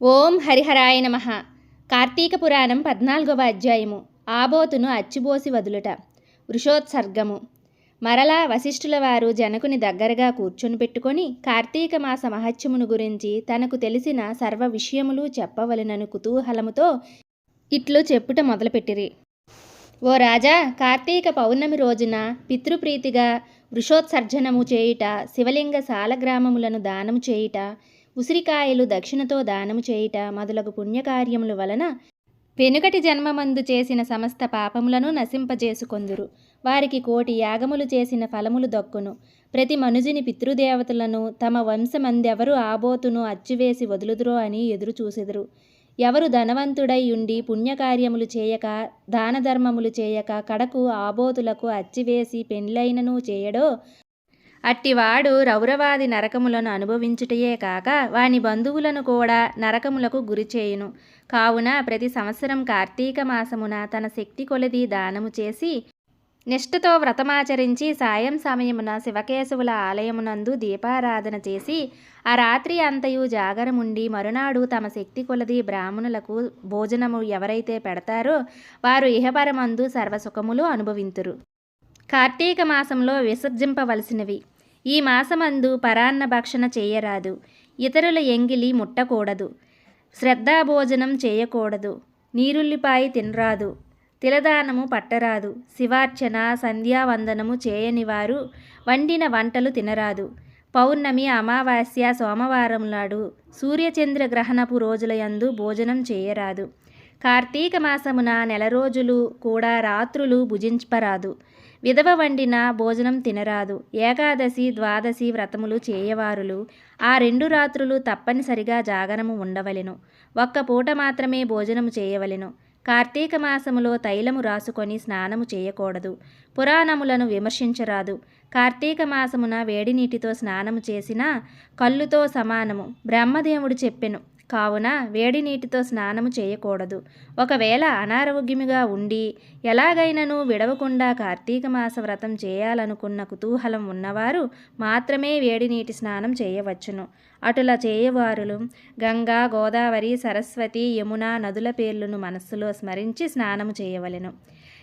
ఓం హరిహరాయ నమ. కార్తీక పురాణం పద్నాలుగవ అధ్యాయము. ఆబోతును అచ్చిబోసి వదులుట. వృషోత్సర్గము. మరలా వశిష్ఠుల వారు జనకుని దగ్గరగా కూర్చొని పెట్టుకొని కార్తీక మాస మహత్యమును గురించి తనకు తెలిసిన సర్వ విషయములు చెప్పవలెనను కుతూహలముతో ఇట్లు చెప్పుట మొదలుపెట్టిరి. ఓ రాజా కార్తీక పౌర్ణమి రోజున పితృప్రీతిగా వృషోత్సర్జనము చేయుట శివలింగ సాలగ్రామములను దానము చేయుట ఉసిరికాయలు దక్షిణతో దానము చేయుట మొదలగు పుణ్యకార్యముల వలన వెనుకటి జన్మమందు చేసిన సమస్త పాపములను నశింపజేసుకొందురు. వారికి కోటి యాగములు చేసిన ఫలములు దక్కును. ప్రతి మనుజుని పితృదేవతలను తమ వంశమందెవరు ఆబోతును అచ్చివేసి వదులుదురో అని ఎదురు చూసెదురు. ఎవరు ధనవంతుడై ఉండి పుణ్యకార్యములు చేయక దానధర్మములు చేయక కడకు ఆబోతులకు అచ్చివేసి పెండ్లైనను చేయడో అట్టివాడు రౌరవాది నరకములను అనుభవించుటయే కాక వాని బంధువులను కూడా నరకములకు గురిచేయును కావున ప్రతి సంవత్సరం కార్తీక మాసమున తన శక్తి కొలది దానము చేసి నిష్ఠతో వ్రతమాచరించి సాయం సమయమున శివకేశవుల ఆలయమునందు దీపారాధన చేసి ఆ రాత్రి అంతయు జాగరముండి మరునాడు తమ శక్తి కొలది బ్రాహ్మణులకు భోజనము ఎవరైతే పెడతారో వారు ఇహపరమందు సర్వసుఖములు అనుభవింతురు. కార్తీక మాసంలో విసర్జింపవలసినవి. ఈ మాసమందు పరాన్న భక్షణ చేయరాదు. ఇతరుల ఎంగిలి ముట్టకూడదు. శ్రద్ధాభోజనం చేయకూడదు. నీరుల్లిపాయి తినరాదు. తిలదానము పట్టరాదు. శివార్చన సంధ్యావందనము చేయని వారు వండిన వంటలు తినరాదు. పౌర్ణమి అమావాస్య సోమవారం నాడు సూర్యచంద్ర గ్రహణపు రోజులయందు భోజనం చేయరాదు. కార్తీక మాసమున నెల రోజులు కూడా రాత్రులు భుజింపరాదు విధవ వండిన భోజనం తినరాదు. ఏకాదశి ద్వాదశి వ్రతములు చేయవారులు. ఆ రెండు రాత్రులు తప్పనిసరిగా జాగరము ఉండవలెను. ఒక్క పూట మాత్రమే భోజనము చేయవలెను. కార్తీక మాసములో తైలము రాసుకొని స్నానము చేయకూడదు. పురాణములను విమర్శించరాదు. కార్తీక మాసమున వేడి నీటితో స్నానము చేసినా కళ్ళుతో సమానము. బ్రహ్మదేవుడు చెప్పెను కావున వేడి నీటితో స్నానము చేయకూడదు. ఒకవేళ అనారోగ్యముగా ఉండి ఎలాగైనను విడవకుండా కార్తీక మాస వ్రతం చేయాలనుకున్న కుతూహలం ఉన్నవారు మాత్రమే వేడి నీటి స్నానం చేయవచ్చును. అటులా చేయవారులు గంగా గోదావరి సరస్వతి యమున నదుల పేర్లను మనస్సులో స్మరించి స్నానము చేయవలెను.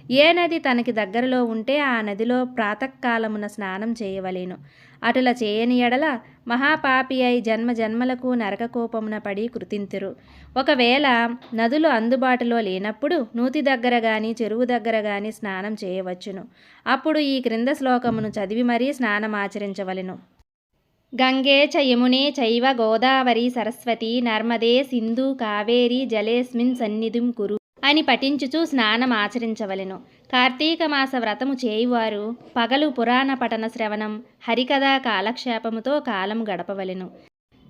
ఏ నది తనకి దగ్గరలో ఉంటే ఆ నదిలో ప్రాతకాలమున స్నానం చేయవలేను. అటుల చేయని ఎడల మహాపాపి అయి జన్మ జన్మలకు నరకకోపమున పడి కృతింతురు. ఒకవేళ నదులు అందుబాటులో లేనప్పుడు నూతి దగ్గర గాని చెరువు దగ్గర గాని స్నానం చేయవచ్చును. అప్పుడు ఈ క్రింద శ్లోకమును చదివి మరీ స్నానం ఆచరించవలెను గంగే చ యమునే చైవ గోదావరి సరస్వతి నర్మదే సింధు కావేరి జలేస్మిన్ సన్నిధిం కురు. అని పఠించుచూ స్నానం ఆచరించవలెను. కార్తీక మాస వ్రతము చేయువారు పగలు పురాణ పఠన శ్రవణం హరికథా కాలక్షేపముతో కాలం గడపవలెను.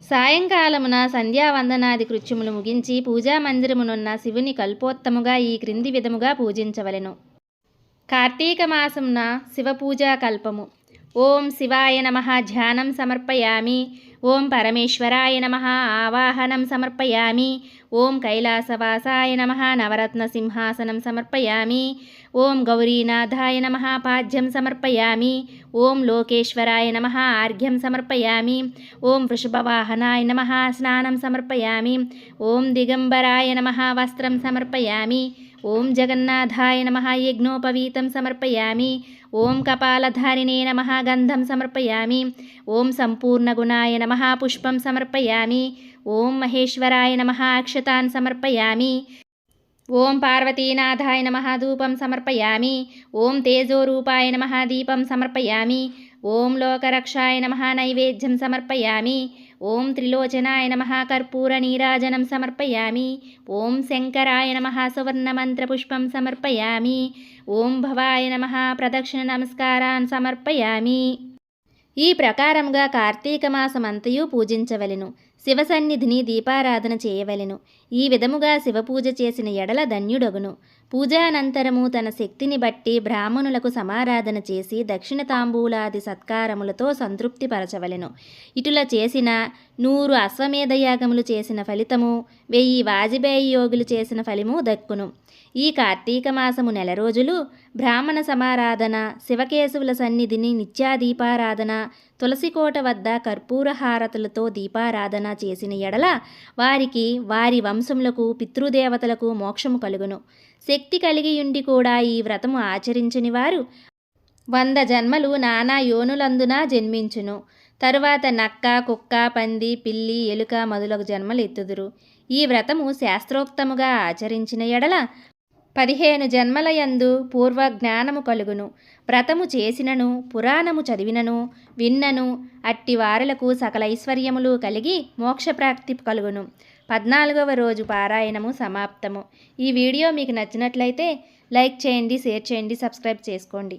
సాయంకాలమున సంధ్యావందనాది కృత్యములు ముగించి పూజా మందిరమునున్న శివుని కల్పోత్తముగా ఈ క్రింది విధముగా పూజించవలెను. కార్తీక మాసమున శివపూజా కల్పము. ఓం శివాయ నమ ధ్యానం సమర్పయామి. ఓం పరమేశ్వరాయ నమ. ఆవాహనం సమర్పయామి. ఓం కైలాసవాసాయ నమ. నవరత్న సింహాసనం సమర్పయామి. ఓం గౌరీనాథాయ నమ. పాద్యం సమర్పయామి. ఓం లోకేశ్వరాయ నమ. ఆర్ఘ్యం సమర్పయామి. ఓం వృషభవాహనాయ నమ. స్నానం సమర్పయామి. ఓం దిగంబరాయ నమ. వస్త్రం సమర్పయామి. ఓం జగన్నాథాయ నమ యజ్ఞోపవీతం సమర్పయామి. ఓం కపాలధారిణే నమ గంధం సమర్పయామి. ఓం సంపూర్ణగుణాయ నమ పుష్పం సమర్పయామి. ఓం మహేశ్వరాయ నమ అక్షతాన్ సమర్పయామి. ఓం పార్వతీనాథాయ నమ ధూపం సమర్పయామి. ఓం తేజోరూపాయ నమ దీపం సమర్పయామి. ఓం లోకరక్షాయ నమ నైవేద్యం సమర్పయామి. ఓం త్రిలోచనాయ నమ కర్పూర నీరాజనం సమర్పయామి. ఓం శంకరాయ నమ సువర్ణమంత్రపుష్పం సమర్పయామి. ఓం భవాయ నమ ప్రదక్షిణ నమస్కారాన్ సమర్పయామి. ఈ ప్రకారంగా కార్తీక మాసమంతయు పూజించవలెను. శివసన్నిధిని దీపారాధన చేయవలెను. ఈ విధముగా శివపూజ చేసిన ఎడల ధన్యుడగును. పూజానంతరము తన శక్తిని బట్టి బ్రాహ్మణులకు సమారాధన చేసి దక్షిణ తాంబూలాది సత్కారములతో సంతృప్తిపరచవలెను. ఇటుల చేసిన నూరు అశ్వమేధయాగములు చేసిన ఫలితము వెయ్యి వాజిబేయి యోగులు చేసిన ఫలిము దక్కును. ఈ కార్తీక మాసము నెల రోజులు బ్రాహ్మణ సమారాధన శివకేశవుల సన్నిధిని నిత్యాదీపారాధన తులసికోట వద్ద కర్పూర హారతులతో దీపారాధన చేసిన ఎడల వారికి వారి వంశములకు పితృదేవతలకు మోక్షము కలుగును. శక్తి కలిగియుండి కూడా ఈ వ్రతము ఆచరించని వారు వంద జన్మలు నానా యోనులందున జన్మించును. తరువాత నక్క కుక్క పంది పిల్లి ఎలుక మొదలగు జన్మలు ఎత్తుదురు. ఈ వ్రతము శాస్త్రోక్తముగా ఆచరించిన ఎడల పదిహేను జన్మలయందు పూర్వ జ్ఞానము కలుగును. వ్రతము చేసినను పురాణము చదివినను విన్నను అట్టి వారలకు సకల ఐశ్వర్యములు కలిగి మోక్షప్రాప్తి కలుగును. పద్నాలుగవ రోజు పారాయణము సమాప్తము. ఈ వీడియో మీకు నచ్చినట్లయితే లైక్ చేయండి షేర్ చేయండి సబ్స్క్రైబ్ చేసుకోండి.